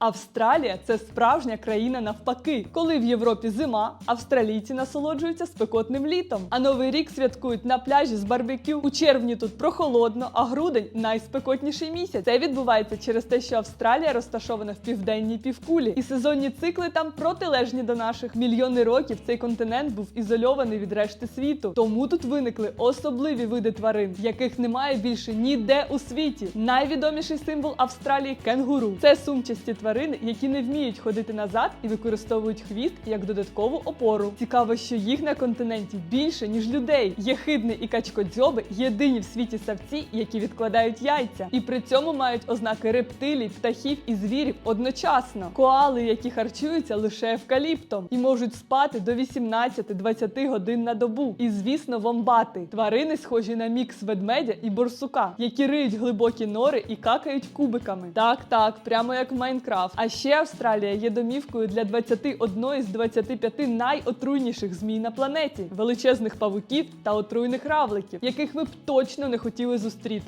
Австралія це справжня країна навпаки. Коли в Європі зима, австралійці насолоджуються спекотним літом. А новий рік святкують на пляжі з барбекю. У червні тут прохолодно, а грудень найспекотніший місяць. Це відбувається через те, що Австралія розташована в південній півкулі, і сезонні цикли там протилежні до наших. Мільйони років цей континент був ізольований від решти світу. Тому тут виникли особливі види тварин, яких немає більше ніде у світі. Найвідоміший символ Австралії кенгуру. Це сумчасті тварини, які не вміють ходити назад і використовують хвіст як додаткову опору. Цікаво, що їх на континенті більше ніж людей. Єхидни і качкодзьоби єдині в світі савці, які відкладають яйця, і при цьому мають ознаки рептилій, птахів і звірів одночасно. Коали, які харчуються лише евкаліптом і можуть спати до 18-20 годин на добу. І звісно, вомбати тварини схожі на мікс ведмедя і борсука, які риють глибокі нори і какають кубиками. Так, так, прямо як в Майнкрафт. А ще Австралія є домівкою для 21 з 25 найотруйніших змій на планеті, величезних павуків та отруйних равликів, яких ви б точно не хотіли зустріти.